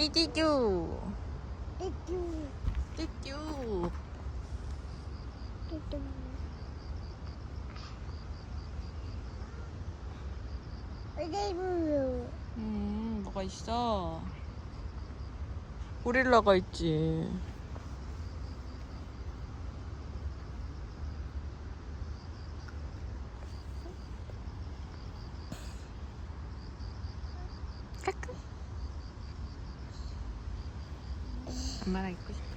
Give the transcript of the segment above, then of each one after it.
띠띠쭈 뚜뚜 띠쭈 뚜뚜 어디로 음 뭐가 있어? 고릴라가 있지. 까꿍 엄마랑 있고 싶어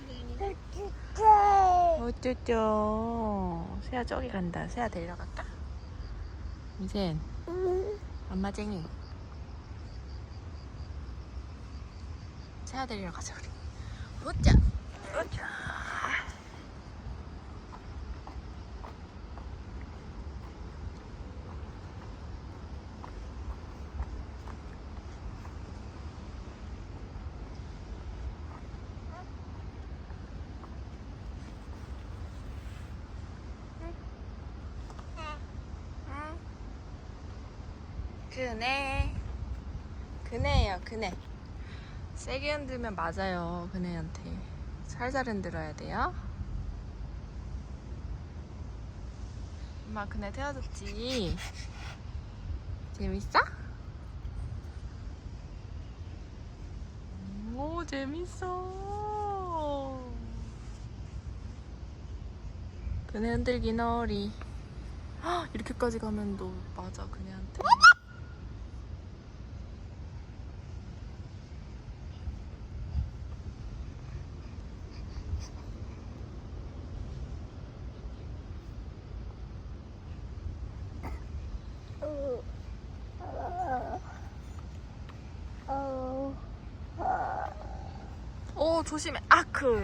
어쩌죠 세아 저기 간다. 세아 데리러 갈까? 미센 엄마쟁이. 세아 데리러 가자 우리 오자 오자 그네. 그네예요 그네. 세게 흔들면 맞아요 그네한테. 살살 흔들어야 돼요. 엄마 그네 태워줬지? 재밌어? 오 재밌어. 그네 흔들기 헉, 이렇게까지 가면 너 맞아 그네한테 어 조심해. 아크